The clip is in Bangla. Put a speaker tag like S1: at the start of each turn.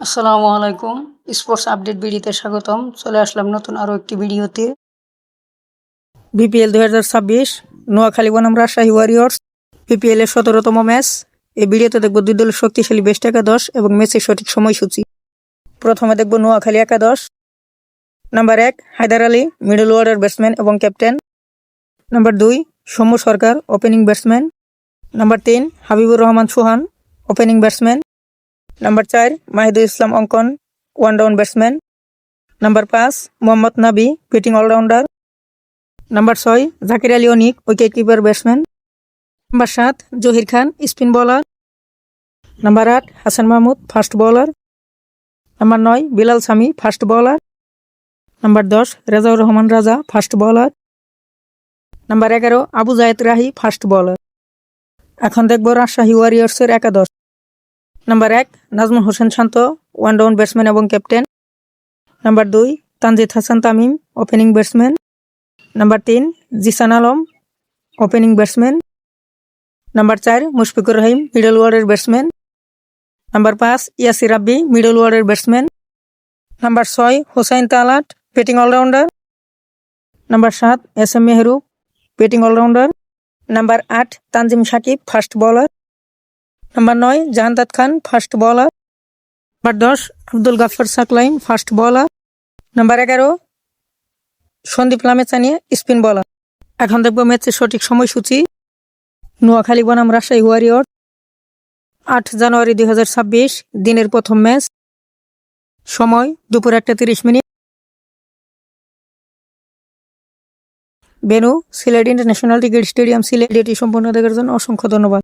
S1: আসসালামু আলাইকুম। স্পোর্টস আপডেট ভিডিওতে স্বাগতম। চলে আসলাম নতুন আরও একটি ভিডিওতে। বিপিএল দুই হাজার ছাব্বিশ, নোয়াখালী বনাম রাজশাহী ওয়ারিয়র্স বিপিএল এর সতেরোতম ম্যাচ এই ভিডিওতে দেখব দুই দলের শক্তিশালী বেস্ট একাদশ এবং ম্যাচের সঠিক সময়সূচি। প্রথমে দেখব নোয়াখালী একাদশ। নাম্বার এক, Haider Ali middle order batsman এবং ক্যাপ্টেন নাম্বার দুই, Soumya Sarkar opening batsman number তিন, হাবিবুর রহমান সুহান ওপেনিং ব্যাটসম্যান নাম্বার চার, মাহিদুল ইসলাম অঙ্কন ওয়ান ডাউন ব্যাটসম্যান নাম্বার পাঁচ, মোহাম্মদ নাবি ব্যাটিং অলরাউন্ডার নাম্বার ছয়, Zakir Ali Anik wicketkeeper batsman number সাত, Zahir Khan spin bowler number আট, Hasan Mahmud fast bowler number নয়, Bilal Sami fast bowler number দশ, Rezaur Rahman Raja fast bowler number এগারো, আবু জায়েদ রাহি ফাস্ট বোলার এখন দেখব রাজশাহী ওয়ারিয়ার্সের একাদশ। নাম্বার এক, Najmul Hossain Shanto one down batsman এবং ক্যাপ্টেন নাম্বার দুই, Tanzid Hasan Tamim opening batsman number তিন, Zisan Alam opening batsman number চার, মুশফিকুর রহিম মিডল ওয়ার্ডের ব্যাটসম্যান নাম্বার পাঁচ, ইয়াসির রাব্বি মিডল ওয়ার্ডের ব্যাটসম্যান নাম্বার ছয়, Hossain Talat batting all rounder number সাত, S M Mehrub batting all rounder number আট, Tanzim Sakib fast bowler number নয় Jahandad Khan fast bowler number দশ Abdul Gaffar Saqlain fast bowler number এগারো, সন্দীপ লামেচানিয়া স্পিন বলার এখন দেখব ম্যাচের সঠিক সময়সূচি। নোয়াখালী বনাম রাজশাহী ওয়ারিয়র আট জানুয়ারি দুই হাজার ছাব্বিশ, দিনের প্রথম ম্যাচ। সময় দুপুর একটা তিরিশ minute. Venue, Sylhet international cricket stadium, Sylhet এটি সম্পূর্ণ দেখার জন্য অসংখ্য ধন্যবাদ।